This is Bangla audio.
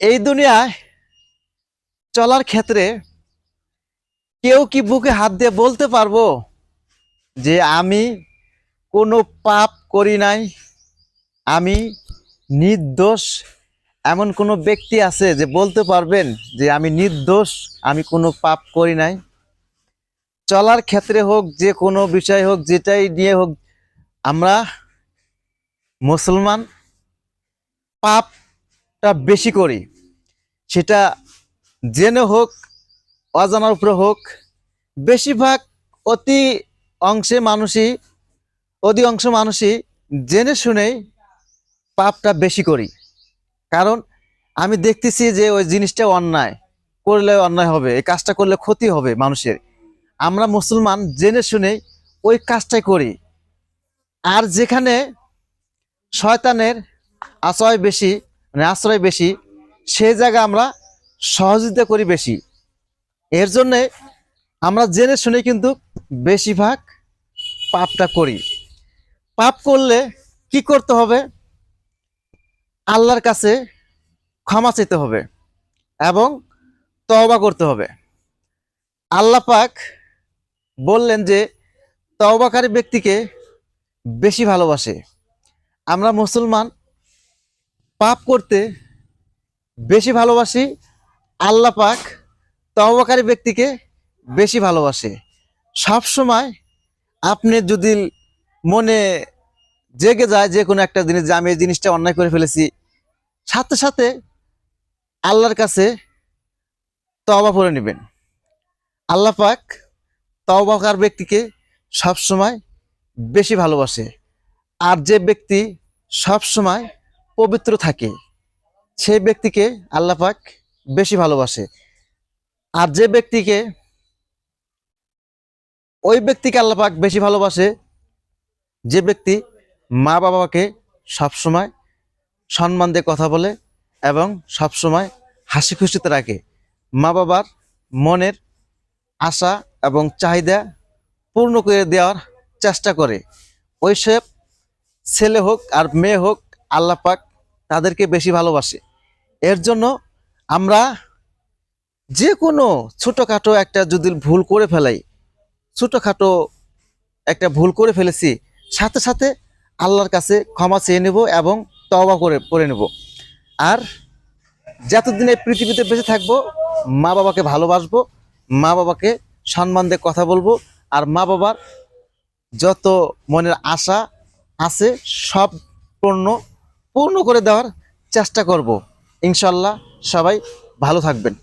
এই দুনিয়ায় চলার ক্ষেত্রে কেউ কি বুকে হাত দিয়ে বলতে পারব যে আমি কোনো পাপ করি নাই? আমি নির্দোষ। এমন কোনো ব্যক্তি আছে যে বলতে পারবেন যে আমি নির্দোষ, আমি কোনো পাপ করি নাই? চলার ক্ষেত্রে হোক, যে কোনো বিষয় হোক, যেটাই নিয়ে হোক, আমরা মুসলমান পাপটা বেশি করি। সেটা জেনে হোক, অজানার উপরে হোক, বেশিরভাগ অতি অংশে মানুষই অধিকাংশ মানুষই জেনে শুনেই পাপটা বেশি করি। কারণ আমি দেখতেছি যে ওই জিনিসটা অন্যায়, করলে অন্যায় হবে, এই কাজটা করলে ক্ষতি হবে মানুষের। আমরা মুসলমান জেনে শুনে ওই কাজটাই করি। আর যেখানে শয়তানের আশ্রয় বেশি মানে আশ্রয় বেশি সে জায়গা আমরা সহযোগিতা করি বেশি। এর জন্যে আমরা জেনে শুনে কিন্তু বেশিরভাগ পাপটা করি। পাপ করলে কি করতে হবে? আল্লাহর কাছে ক্ষমা চাইতে হবে এবং তওবা করতে হবে। আল্লাহ পাক বললেন যে, তওবাকারী ব্যক্তিকে বেশি ভালোবাসে। আমরা মুসলমান পাপ করতে বেশি ভালোবাসি, আল্লাহ পাক তওবাকারী ব্যক্তিকে বেশি ভালোবাসে। সব সময় আপনি যদি মনে জেগে যায় যে কোনো একটা জিনিস যে আমি এই জিনিসটা অন্যায় করে ফেলেছি, সাথে সাথে আল্লাহর কাছে তওবা করে নেবেন। আল্লাহ পাক তওবাকার ব্যক্তিকে সব সময় বেশি ভালোবাসে। আর যে ব্যক্তি সব সময় পবিত্র থাকে। সেই ব্যক্তিকে আল্লাহ পাক বেশি ভালোবাসে। আর যে ব্যক্তিকে ওই ব্যক্তিকে আল্লাহ পাক বেশি ভালোবাসে, যে ব্যক্তি মা বাবাকে সবসময় সম্মান দিয়ে কথা বলে এবং সবসময় হাসি খুশিতে রাখে। মা বাবার মনের আশা এবং চাহিদা পূর্ণ করে দেওয়ার চেষ্টা করে। ওইসব ছেলে হোক আর মেয়ে হোক আল্লাহ পাক তাদেরকে বেশি ভালোবাসে। এর জন্য আমরা যে কোনো ছোটোখাটো একটা যদি ভুল করে ফেলাই, ছোটোখাটো একটা ভুল করে ফেলেছি, সাথে সাথে আল্লাহর কাছে ক্ষমা চেয়ে নেব এবং তওবা করে করে নেব। আর যতদিন এই পৃথিবীতে বেঁচে থাকব, মা বাবাকে ভালোবাসবো, মা বাবাকে সম্মান দিয়ে কথা বলব, আর মা বাবার যত মনের আশা আছে, সব পূর্ণ পূর্ণ করে দেওয়ার চেষ্টা করব। ইনশাল্লাহ সবাই ভালো থাকবেন।